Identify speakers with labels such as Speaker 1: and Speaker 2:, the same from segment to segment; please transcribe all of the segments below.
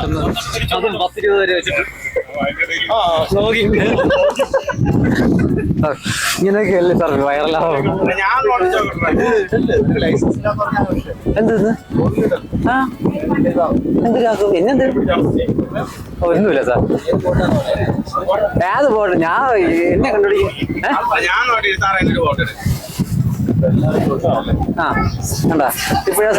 Speaker 1: കിട്ടുന്നത് അതും പത്തിരുപത് വരെ വെച്ചിട്ട്. ഇങ്ങനെയൊക്കെ ഇങ്ങനെയൊക്കെയല്ലേ സാർ വൈറലാവും എന്തെന്ന് ആ. എന്തിനാക്കും എന്നെന്ത് ഒന്നുമില്ല സാർ ഏത് പോട്ടെ ഞാൻ എന്നെ കണ്ടുപിടിക്കും.
Speaker 2: ഞാൻ നോട്ടി സാർ എന്നൊരു വോട്ട്
Speaker 1: ആ കണ്ടാ. ഇപ്പോഴാ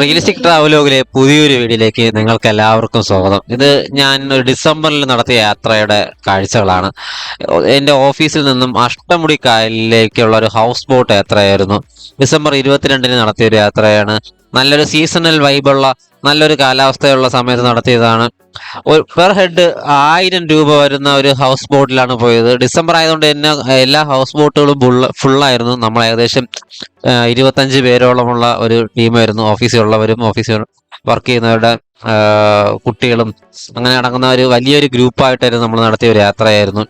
Speaker 3: റിയലിസ്റ്റിക് ട്രാവലോഗിലെ പുതിയൊരു വീഡിയോയിലേക്ക് നിങ്ങൾക്ക് എല്ലാവർക്കും സ്വാഗതം. ഇത് ഞാൻ ഒരു ഡിസംബറിൽ നടത്തിയ യാത്രയുടെ കാഴ്ചകളാണ്. എന്റെ ഓഫീസിൽ നിന്നും അഷ്ടമുടി കായലിലേക്കുള്ള ഒരു ഹൗസ് ബോട്ട് യാത്രയായിരുന്നു. ഡിസംബർ ഇരുപത്തിരണ്ടിന് നടത്തിയ ഒരു യാത്രയാണ്. നല്ലൊരു സീസണൽ വൈബുള്ള നല്ലൊരു കാലാവസ്ഥയുള്ള സമയത്ത് നടത്തിയതാണ്. ഒരു പെർ ഹെഡ് ആയിരം രൂപ വരുന്ന ഒരു ഹൗസ് ബോട്ടിലാണ് പോയത്. ഡിസംബർ ആയതുകൊണ്ട് തന്നെ എല്ലാ ഹൗസ് ബോട്ടുകളും ഫുള്ളായിരുന്നു നമ്മൾ ഏകദേശം ഇരുപത്തഞ്ച് പേരോളമുള്ള ഒരു ടീമായിരുന്നു ഓഫീസിലുള്ളവരും ഓഫീസിൽ വർക്ക് ചെയ്യുന്നവരുടെ കുട്ടികളും അങ്ങനെ അടങ്ങുന്ന ഒരു വലിയൊരു ഗ്രൂപ്പായിട്ടായിരുന്നു നമ്മൾ നടത്തിയ ഒരു യാത്രയായിരുന്നു.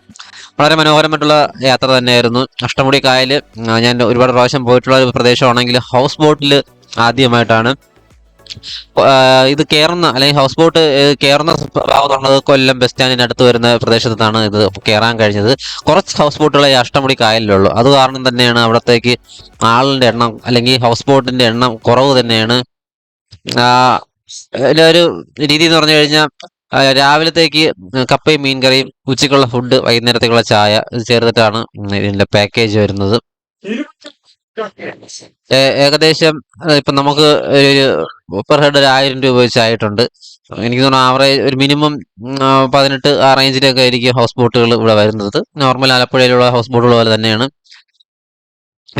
Speaker 3: വളരെ മനോഹരമായിട്ടുള്ള യാത്ര തന്നെയായിരുന്നു. അഷ്ടമുടി കായൽ ഞാൻ ഒരുപാട് പ്രാവശ്യം പോയിട്ടുള്ള ഒരു പ്രദേശമാണെങ്കിൽ ഹൗസ് ബോട്ടിൽ ആദ്യമായിട്ടാണ് ഇത് കയറുന്ന അല്ലെങ്കിൽ ഹൗസ് ബോട്ട് കയറുന്ന ഭാഗത്തുള്ളത് കൊല്ലം ബസ് സ്റ്റാൻഡിന് അടുത്ത് വരുന്ന പ്രദേശത്താണ് ഇത് കയറാൻ കഴിഞ്ഞത്. കുറച്ച് ഹൗസ് ബോട്ടുകളെ അഷ്ടമുടി കായലിലുള്ളൂ അത് കാരണം തന്നെയാണ് അവിടത്തേക്ക് ആളിന്റെ എണ്ണം അല്ലെങ്കിൽ ഹൗസ് ബോട്ടിന്റെ എണ്ണം കുറവ് തന്നെയാണ്. ഒരു രീതി എന്ന് പറഞ്ഞു കഴിഞ്ഞാൽ രാവിലത്തേക്ക് കപ്പയും മീൻകറിയും ഉച്ചയ്ക്കുള്ള ഫുഡ് വൈകുന്നേരത്തേക്കുള്ള ചായ ചേർത്തിട്ടാണ് ഇതിന്റെ പാക്കേജ് വരുന്നത്. ഏകദേശം ഇപ്പൊ നമുക്ക് ഒരു പെർ ഹെഡ് ഒരു ആയിരം രൂപ വെച്ചായിട്ടുണ്ട്. എനിക്ക് തോന്നുന്നു ആവറേജ് ഒരു മിനിമം പതിനെട്ട് ആ റേഞ്ചിലൊക്കെ ആയിരിക്കും ഹൗസ് ബോട്ടുകൾ ഇവിടെ വരുന്നത്. നോർമൽ ആലപ്പുഴയിലുള്ള ഹൗസ് ബോട്ടുകൾ പോലെ തന്നെയാണ്.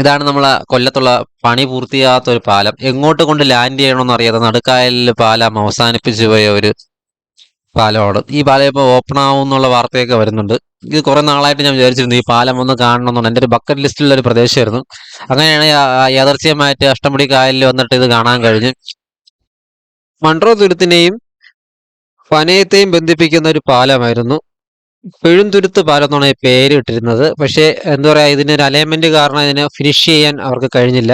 Speaker 3: ഇതാണ് നമ്മളെ കൊല്ലത്തുള്ള പണി പൂർത്തിയാകാത്ത ഒരു പാലം. എങ്ങോട്ട് കൊണ്ട് ലാൻഡ് ചെയ്യണമെന്ന് അറിയാതെ നടുക്കായലിൽ പാലം അവസാനിപ്പിച്ചു പോയ ഒരു പാലമാണ് ഈ പാലം ഇപ്പോൾ ഓപ്പൺ ആവും എന്നുള്ള വാർത്തയൊക്കെ വരുന്നുണ്ട്. ഇത് കുറെ നാളായിട്ട് ഞാൻ വിചാരിച്ചിരുന്നു ഈ പാലം ഒന്ന് കാണണമെന്നുണ്ട് എന്റെ ഒരു ബക്കറ്റ് ലിസ്റ്റിലുള്ള ഒരു പ്രദേശമായിരുന്നു അങ്ങനെയാണ് യാദർച്ഛ്യമായിട്ട് അഷ്ടമുടി കായലിൽ വന്നിട്ട് ഇത് കാണാൻ കഴിഞ്ഞു. മൺട്രോ തുരുത്തിനെയും പനയത്തെയും ബന്ധിപ്പിക്കുന്ന ഒരു പാലമായിരുന്നു. പെഴുന്തുരുത്ത് പാലം എന്നാണ് ഈ പേര് ഇട്ടിരുന്നത് പക്ഷേ എന്താ പറയുക ഇതിന് ഒരു അലൈൻമെന്റ് കാരണം ഇതിനെ ഫിനിഷ് ചെയ്യാൻ അവർക്ക് കഴിഞ്ഞില്ല.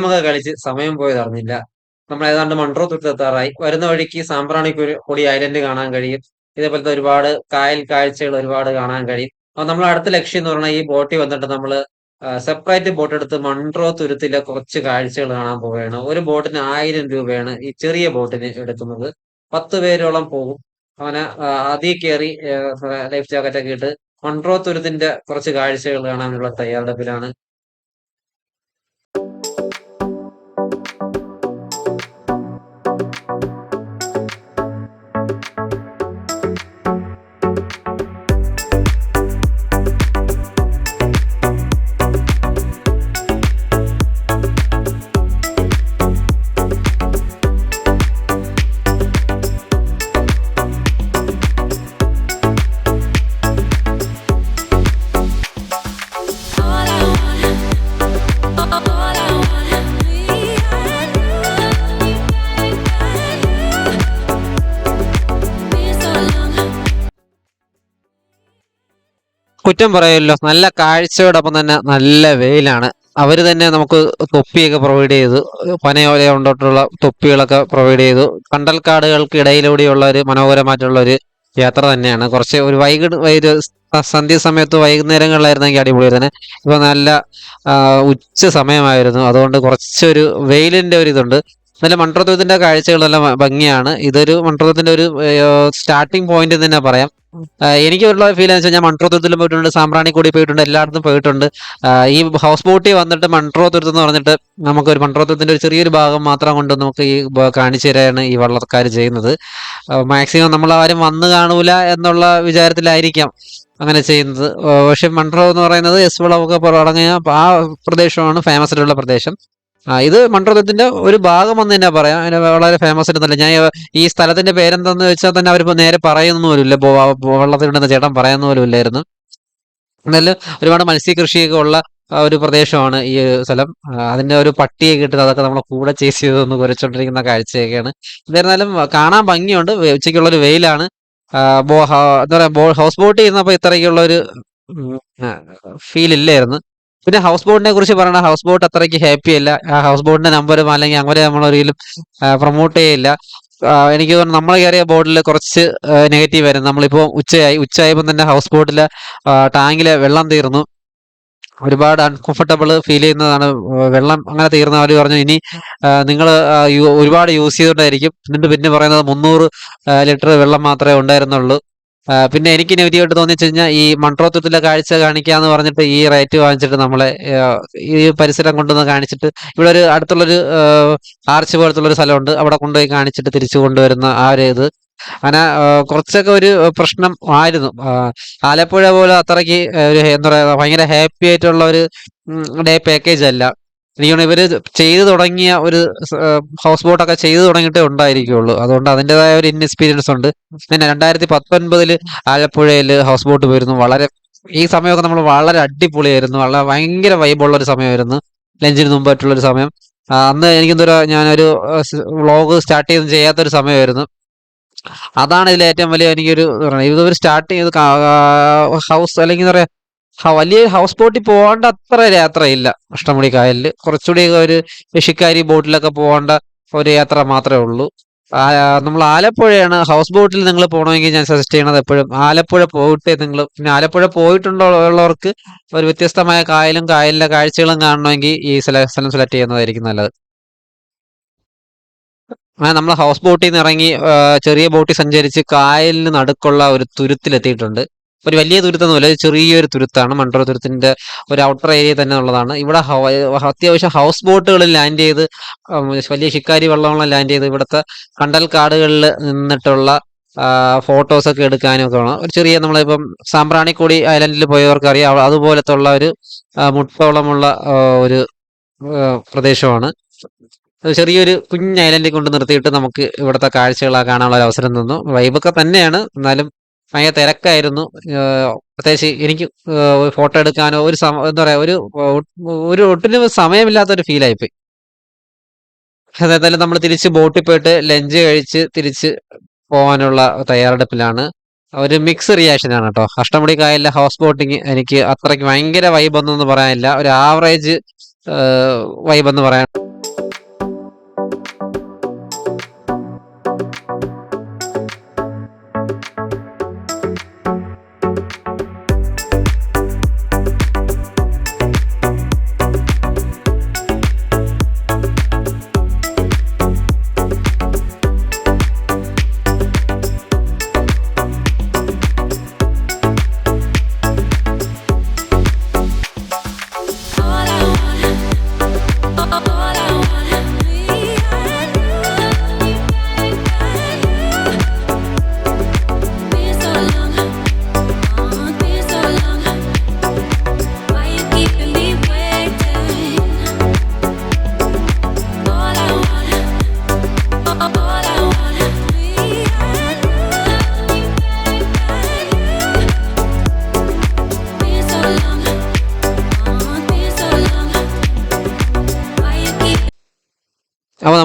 Speaker 3: ഗെയിമൊക്കെ കളിച്ച് സമയം പോയത് അറിഞ്ഞില്ല. നമ്മൾ ഏതാണ്ട് മൺട്രോ എത്താറായി. വരുന്ന വഴിക്ക് സാമ്പ്രാണിക്കൊരു കൂടി ഐലൻഡ് കാണാൻ കഴിയും. ഇതേപോലത്തെ ഒരുപാട് കായൽ കാഴ്ചകൾ ഒരുപാട് കാണാൻ കഴിയും. അപ്പൊ നമ്മൾ അടുത്ത ലക്ഷ്യം എന്ന് പറഞ്ഞാൽ ഈ ബോട്ടിൽ വന്നിട്ട് നമ്മൾ സെപ്പറേറ്റ് ബോട്ട് എടുത്ത് മൺട്രോ തുരുത്തിലെ കുറച്ച് കാഴ്ചകൾ കാണാൻ പോവുകയാണ്. ഒരു ബോട്ടിന് ആയിരം രൂപയാണ് ഈ ചെറിയ ബോട്ടിന് എടുക്കുന്നത്. പത്ത് പേരോളം പോകും. അങ്ങനെ അതി കയറി ലൈഫ് ജാക്കറ്റ് ഒക്കെ ഇട്ട് മൺട്രോ തുരുത്തിന്റെ കുറച്ച് കാഴ്ചകൾ കാണാനുള്ള തയ്യാറെടുപ്പിലാണ് കുറ്റം പറയല്ലോ. നല്ല കാഴ്ചയോടൊപ്പം തന്നെ നല്ല വെയിലാണ്. അവർ തന്നെ നമുക്ക് തൊപ്പിയൊക്കെ പ്രൊവൈഡ് ചെയ്തു. പനയോല കൊണ്ടോട്ടുള്ള തൊപ്പികളൊക്കെ പ്രൊവൈഡ് ചെയ്തു. കണ്ടൽക്കാടുകൾക്ക് ഇടയിലൂടെയുള്ള ഒരു മനോഹരമായിട്ടുള്ള ഒരു യാത്ര തന്നെയാണ്. കുറച്ച് ഒരു വൈകിട്ട് ഒരു സന്ധ്യ സമയത്ത് വൈകുന്നേരങ്ങളിലായിരുന്നെങ്കിൽ അടിപൊളി തന്നെ. ഇപ്പൊ നല്ല ഉച്ച സമയമായിരുന്നു. അതുകൊണ്ട് കുറച്ചൊരു വെയിലിന്റെ ഒരു ഇതുണ്ട്. നല്ല മൺട്രോത്വത്തിന്റെ കാഴ്ചകൾ നല്ല ഭംഗിയാണ്. ഇതൊരു മൺട്രോത്വത്തിന്റെ ഒരു സ്റ്റാർട്ടിംഗ് പോയിന്റ് തന്നെ പറയാം. ആ, ഒരു ഫീൽ എന്ന് വെച്ചാൽ ഞാൻ മൺട്രോ തുരുത്തിലും പോയിട്ടുണ്ട് സാമ്പ്രാണി കൂടി പോയിട്ടുണ്ട് എല്ലായിടത്തും പോയിട്ടുണ്ട്. ഈ ഹൗസ് ബോട്ടിൽ വന്നിട്ട് മൺട്രോ തുരുത്ത് എന്ന് പറഞ്ഞിട്ട് നമുക്ക് ഒരു മൺട്രോ തുരുത്തിന്റെ ഒരു ചെറിയൊരു ഭാഗം മാത്രം കൊണ്ട് നമുക്ക് ഈ കാണിച്ചു തരാണ് ഈ വള്ളക്കാർ ചെയ്യുന്നത്. മാക്സിമം നമ്മൾ ആരും വന്ന് കാണൂല എന്നുള്ള വിചാരത്തിലായിരിക്കാം അങ്ങനെ ചെയ്യുന്നത്. പക്ഷെ മൺട്രോ എന്ന് പറയുന്നത് എസ് വിളവൊക്കെ അടങ്ങിയ ആ പ്രദേശമാണ് ഫേമസ് ആയിട്ടുള്ള പ്രദേശം. ആ ഇത് മണ്ഡലത്തിന്റെ ഒരു ഭാഗം എന്ന് തന്നെ പറയാം. വളരെ ഫേമസ് ആയിട്ടല്ല ഞാൻ ഈ സ്ഥലത്തിന്റെ പേരെന്താന്ന് വെച്ചാൽ തന്നെ അവരിപ്പോ നേരെ പറയുന്ന പോലുമില്ല. വെള്ളത്തിലുണ്ടെന്ന് ചേട്ടൻ പറയുന്ന പോലും ഇല്ലായിരുന്നു എന്നാലും ഒരുപാട് മത്സ്യകൃഷിയൊക്കെ ഉള്ള ഒരു പ്രദേശമാണ് ഈ സ്ഥലം. അതിന്റെ ഒരു പട്ടിയൊക്കെ ഇട്ട് അതൊക്കെ നമ്മളെ കൂടെ ചേസ് ചെയ്തൊന്ന് കുരച്ചോണ്ടിരിക്കുന്ന കാഴ്ചയൊക്കെയാണ്. എന്നിരുന്നാലും കാണാൻ ഭംഗിയുണ്ട്. ഉച്ചയ്ക്കുള്ള ഒരു വെയിലാണ്. എന്താ പറയാ ഹൗസ് ബോട്ട് ചെയ്യുന്നപ്പോ ഇത്രയ്ക്കുള്ള ഒരു ഫീൽ ഇല്ലായിരുന്നു. പിന്നെ ഹൗസ് ബോട്ടിനെ കുറിച്ച് പറയണ ഹൗസ് ബോട്ട് അത്രയ്ക്ക് ഹാപ്പി അല്ല. ഹൗസ് ബോട്ടിന്റെ നമ്പരും അല്ലെങ്കിൽ അങ്ങനെ നമ്മൾ ഒരിക്കലും പ്രൊമോട്ട് ചെയ്യില്ല എനിക്ക് തോന്നുന്നു നമ്മൾ കയറിയ ബോട്ടിൽ കുറച്ച് നെഗറ്റീവ് ആയിരുന്നു. നമ്മളിപ്പോൾ ഉച്ചയായി ഉച്ചയായപ്പോൾ തന്നെ ഹൗസ് ബോട്ടിൽ ടാങ്കിലെ വെള്ളം തീർന്നു. ഒരുപാട് അൺകംഫർട്ടബിൾ ഫീൽ ചെയ്യുന്നതാണ് വെള്ളം അങ്ങനെ തീർന്ന. അവർ പറഞ്ഞു ഇനി നിങ്ങൾ ഒരുപാട് യൂസ് ചെയ്തുകൊണ്ടായിരിക്കും എന്നിട്ട് പിന്നെ പറയുന്നത് മുന്നൂറ് ലിറ്റർ വെള്ളം മാത്രമേ ഉണ്ടായിരുന്നുള്ളൂ. പിന്നെ എനിക്ക് നെഗറ്റീവായിട്ട് തോന്നിച്ചു കഴിഞ്ഞാൽ ഈ മൺട്രോത്തുത്തിലെ കാഴ്ച കാണിക്കാന്ന് പറഞ്ഞിട്ട് ഈ റേറ്റ് വാങ്ങിച്ചിട്ട് നമ്മളെ ഈ പരിസരം കൊണ്ടുവന്ന് കാണിച്ചിട്ട് ഇവിടെ ഒരു അടുത്തുള്ളൊരു ആർച്ച് പോലത്തുള്ള ഒരു സ്ഥലമുണ്ട്. അവിടെ കൊണ്ടുപോയി കാണിച്ചിട്ട് തിരിച്ചു കൊണ്ടുവരുന്ന ആ ഒരു ഇത്. അങ്ങനെ കുറച്ചൊക്കെ ഒരു പ്രശ്നം ആയിരുന്നു. ആലപ്പുഴ പോലെ അത്രയ്ക്ക് ഒരു എന്താ പറയുക ഭയങ്കര ഹാപ്പി ആയിട്ടുള്ള ഒരു ഡേ പാക്കേജ് അല്ല. എനിക്ക് തോന്നുന്നു ഇവർ ചെയ്തു തുടങ്ങിയ ഒരു ഹൗസ് ബോട്ടൊക്കെ ചെയ്തു തുടങ്ങിയിട്ടേ ഉണ്ടായിരിക്കുള്ളൂ. അതുകൊണ്ട് അതിന്റെതായ ഒരു ഇൻഎക്സ്പീരിയൻസ് ഉണ്ട്. പിന്നെ രണ്ടായിരത്തി പത്തൊൻപതിൽ ആലപ്പുഴയിൽ ഹൗസ് ബോട്ട് പോയിരുന്നു. വളരെ ഈ സമയമൊക്കെ നമ്മൾ വളരെ അടിപൊളിയായിരുന്നു. വളരെ ഭയങ്കര വൈബുള്ള ഒരു സമയമായിരുന്നു. ലഞ്ചിന് മുമ്പായിട്ടുള്ള ഒരു സമയം. അന്ന് എനിക്കെന്തോ ഞാനൊരു വ്ളോഗ് സ്റ്റാർട്ട് ചെയ്ത് ചെയ്യാത്തൊരു സമയമായിരുന്നു. അതാണ് ഇതിൽ ഏറ്റവും വലിയ എനിക്കൊരു. ഇതൊരു സ്റ്റാർട്ട് ചെയ്ത് ഹൗസ് അല്ലെങ്കിൽ എന്താ പറയാ ഹ- വലിയ ഹൗസ് ബോട്ടിൽ പോകേണ്ട അത്ര യാത്രയില്ല. അഷ്ടമുടി കായലിൽ കുറച്ചുകൂടി ഒരു കൃഷിക്കാരി ബോട്ടിലൊക്കെ പോകേണ്ട ഒരു യാത്ര മാത്രമേ ഉള്ളൂ. നമ്മൾ ആലപ്പുഴയാണ്. ഹൗസ് ബോട്ടിൽ നിങ്ങൾ പോകണമെങ്കിൽ ഞാൻ സജസ്റ്റ് ചെയ്യണത് എപ്പോഴും ആലപ്പുഴ പോയിട്ടേ നിങ്ങൾ പിന്നെ ആലപ്പുഴ പോയിട്ടുണ്ടോ ഉള്ളവർക്ക് ഒരു വ്യത്യസ്തമായ കായലും കായലിലെ കാഴ്ചകളും കാണണമെങ്കിൽ ഈ സ്ഥലം സെലക്ട് ചെയ്യുന്നതായിരിക്കും നല്ലത്. അങ്ങനെ നമ്മൾ ഹൗസ് ബോട്ടിൽ നിന്ന് ഇറങ്ങി ചെറിയ ബോട്ടിൽ സഞ്ചരിച്ച് കായലിന് നടുക്കുള്ള ഒരു തുരുത്തിലെത്തിയിട്ടുണ്ട്. ഒരു വലിയ തുരുത്തൊന്നുമില്ല ചെറിയൊരു തുരുത്താണ്. മൺട്രോ തുരുത്തിന്റെ ഒരു ഔട്ടർ ഏരിയ തന്നെ ഉള്ളതാണ്. ഇവിടെ അത്യാവശ്യം ഹൗസ് ബോട്ടുകളിൽ ലാൻഡ് ചെയ്ത് വലിയ ശിക്കാരി വള്ളങ്ങളിൽ ലാൻഡ് ചെയ്ത് ഇവിടുത്തെ കണ്ടൽ കാടുകളിൽ നിന്നിട്ടുള്ള ഫോട്ടോസ് ഒക്കെ എടുക്കാനും ഒക്കെ ആണ് ഒരു ചെറിയ നമ്മളിപ്പം സാമ്പ്രാണിക്കൊടി ഐലൻഡിൽ പോയവർക്ക് അറിയാം. അതുപോലത്തെ ഉള്ള ഒരു മുട്ടോളമുള്ള ഒരു പ്രദേശമാണ്. ചെറിയൊരു കുഞ്ഞ് ഐലൻഡിൽ കൊണ്ട് നിർത്തിയിട്ട് നമുക്ക് ഇവിടുത്തെ കാഴ്ചകൾ കാണാനുള്ള അവസരം തന്നു. വൈബൊക്കെ തന്നെയാണ്. എന്നാലും ഭയങ്കര തിരക്കായിരുന്നു. പ്രത്യേകിച്ച് എനിക്ക് ഫോട്ടോ എടുക്കാനോ ഒരു എന്താ പറയാ ഒരു ഒരു ഒട്ടിനും സമയമില്ലാത്ത ഒരു ഫീൽ ആയിപ്പോയി അതായത് നമ്മൾ തിരിച്ച് ബോട്ടിൽ പോയിട്ട് ലഞ്ച് കഴിച്ച് തിരിച്ച് പോകാനുള്ള തയ്യാറെടുപ്പിലാണ്. ഒരു മിക്സ് റിയാക്ഷൻ ആണ് കേട്ടോ അഷ്ടമുടി കായലിലെ ഹൗസ് ബോട്ടിങ് എനിക്ക് അത്രയ്ക്ക് ഭയങ്കര വൈബ് ഒന്നും പറയാനില്ല. ഒരു ആവറേജ് വൈബ് എന്ന് പറയാൻ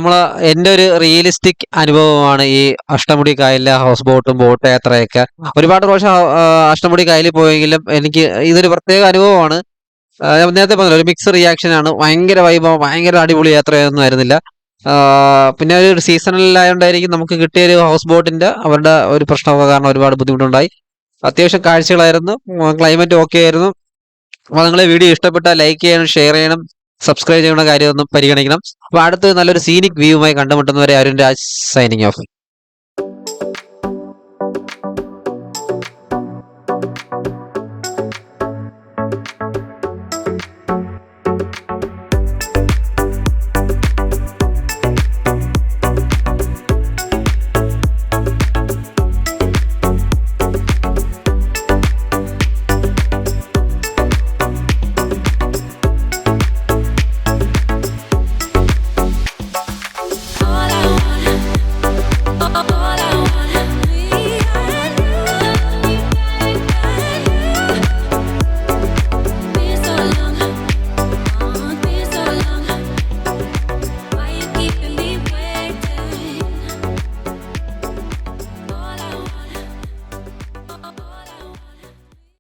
Speaker 3: അപ്പൊ എന്റെ ഒരു റിയലിസ്റ്റിക് അനുഭവമാണ് ഈ അഷ്ടമുടി കായലിലെ ഹൗസ് ബോട്ടും ബോട്ട് യാത്രയൊക്കെ. ഒരുപാട് പ്രാവശ്യം അഷ്ടമുടി കായലിൽ പോയെങ്കിലും എനിക്ക് ഇതൊരു പ്രത്യേക അനുഭവമാണ്. ഞാൻ നേരത്തെ പറഞ്ഞില്ല ഒരു മിക്സ് റിയാക്ഷൻ ആണ്. ഭയങ്കര വൈഭവം ഭയങ്കര അടിപൊളി യാത്രയൊന്നും ആയിരുന്നില്ല. പിന്നെ ഒരു സീസണലായതുകൊണ്ടായിരിക്കും നമുക്ക് കിട്ടിയ ഒരു ഹൗസ് ബോട്ടിന്റെ അവരുടെ ഒരു പ്രശ്നമൊക്കെ കാരണം ഒരുപാട് ബുദ്ധിമുട്ടുണ്ടായി. അത്യാവശ്യം കാഴ്ചകളായിരുന്നു ക്ലൈമറ്റ് ഓക്കെ ആയിരുന്നു. അപ്പോൾ നിങ്ങളെ വീഡിയോ ഇഷ്ടപ്പെട്ടാൽ ലൈക്ക് ചെയ്യണം ഷെയർ ചെയ്യണം സബ്സ്ക്രൈബ് ചെയ്യുന്ന കാര്യമൊന്നും പരിഗണിക്കണം. അപ്പോൾ അടുത്ത് നല്ലൊരു സീനിക് വ്യൂവുമായി കണ്ടുമുട്ടുന്നവരെ അരുൺ രാജ് സൈനിങ് ഓഫ്